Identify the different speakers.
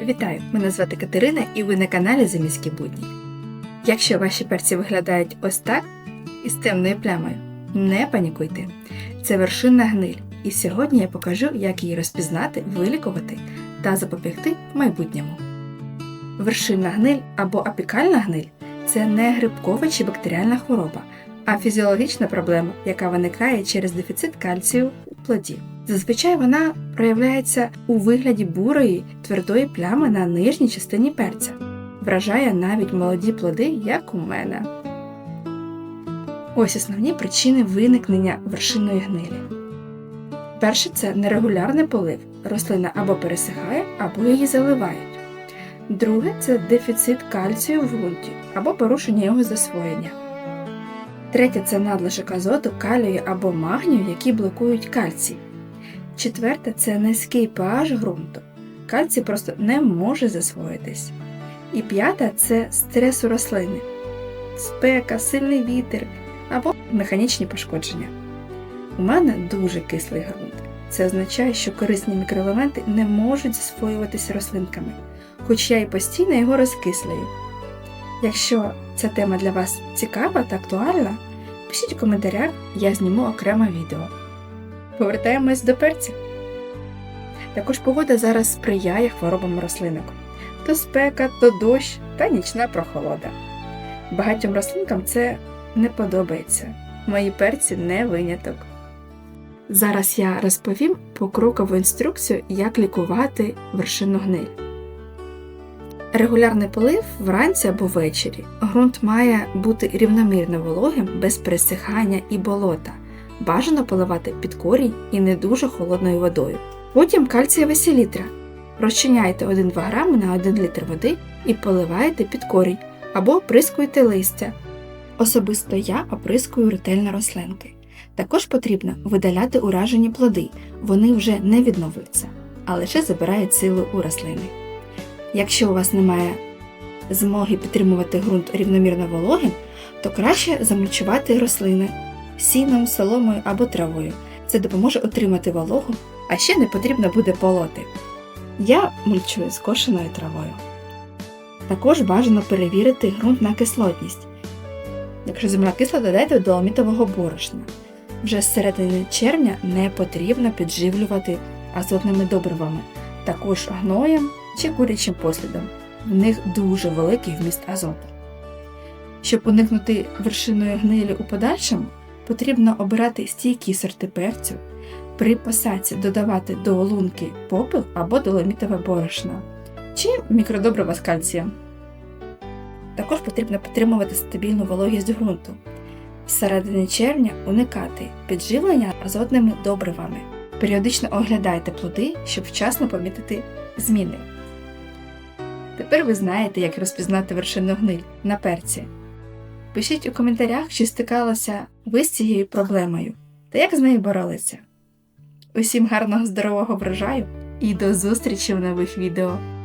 Speaker 1: Вітаю! Мене звати Катерина і ви на каналі Заміські будні. Якщо ваші перці виглядають ось так із темною плямою, не панікуйте. Це вершинна гниль, і сьогодні я покажу, як її розпізнати, вилікувати та запобігти в майбутньому. Вершинна гниль або апікальна гниль це не грибкова чи бактеріальна хвороба, а фізіологічна проблема, яка виникає через дефіцит кальцію у плоді. Зазвичай вона проявляється у вигляді бурої твердої плями на нижній частині перця, вражає навіть молоді плоди, як у мене. Ось основні причини виникнення вершинної гнилі. Перше це нерегулярний полив. Рослина або пересихає, або її заливають. Друге це дефіцит кальцію в ґрунті або порушення його засвоєння. Третє це надлишок азоту, калію або магнію, які блокують кальцій. Четверте це низький pH ґрунту. Кальцій просто не може засвоїтись. І п'яте це стрес у рослини, спека, сильний вітер або механічні пошкодження. У мене дуже кислий ґрунт. Це означає, що корисні мікроелементи не можуть засвоюватися рослинками, хоч я і постійно його розкислюю. Якщо ця тема для вас цікава та актуальна, пишіть у коментарях, я зніму окреме відео. Повертаємось до перця. Також погода зараз сприяє хворобам рослинок. То спека, то дощ та нічна прохолода. Багатьом рослинкам це не подобається. Мої перці не виняток. Зараз я розповім покрокову інструкцію, як лікувати вершину гниль. Регулярний полив вранці або ввечері. Грунт має бути рівномірно вологим, без пересихання і болота. Бажано поливати під корінь і не дуже холодною водою. Потім кальцієва селітра. Розчиняйте 1-2 грами на 1 літр води і поливаєте під корінь або оприскуєте листя. Особисто я оприскую ретельно рослинки. Також потрібно видаляти уражені плоди, вони вже не відновляться, а лише забирають силу у рослини. Якщо у вас немає змоги підтримувати ґрунт рівномірно вологим, то краще замульчувати рослини сіном, соломою або травою. Це допоможе отримати вологу, а ще не потрібно буде полоти. Я мульчую скошеною травою. Також бажано перевірити ґрунт на кислотність. Якщо земля кисла, додайте доломітового борошна. Вже з середини червня не потрібно підживлювати азотними добривами, також гноєм чи курячим послідом. В них дуже великий вміст азоту. Щоб уникнути вершинної гнилі у подальшому, потрібно обирати стійкі сорти перцю, при посадці додавати до лунки попел або доломітове борошно чи мікродобрива з. Також потрібно підтримувати стабільну вологість ґрунту. З середини червня уникати підживлення азотними добривами. Періодично оглядайте плоди, щоб вчасно помітити зміни. Тепер ви знаєте, як розпізнати вершину гниль на перці. Пишіть у коментарях, чи стикалися ви з цією проблемою та як з нею боролися. Усім гарного здорового врожаю і до зустрічі в нових відео!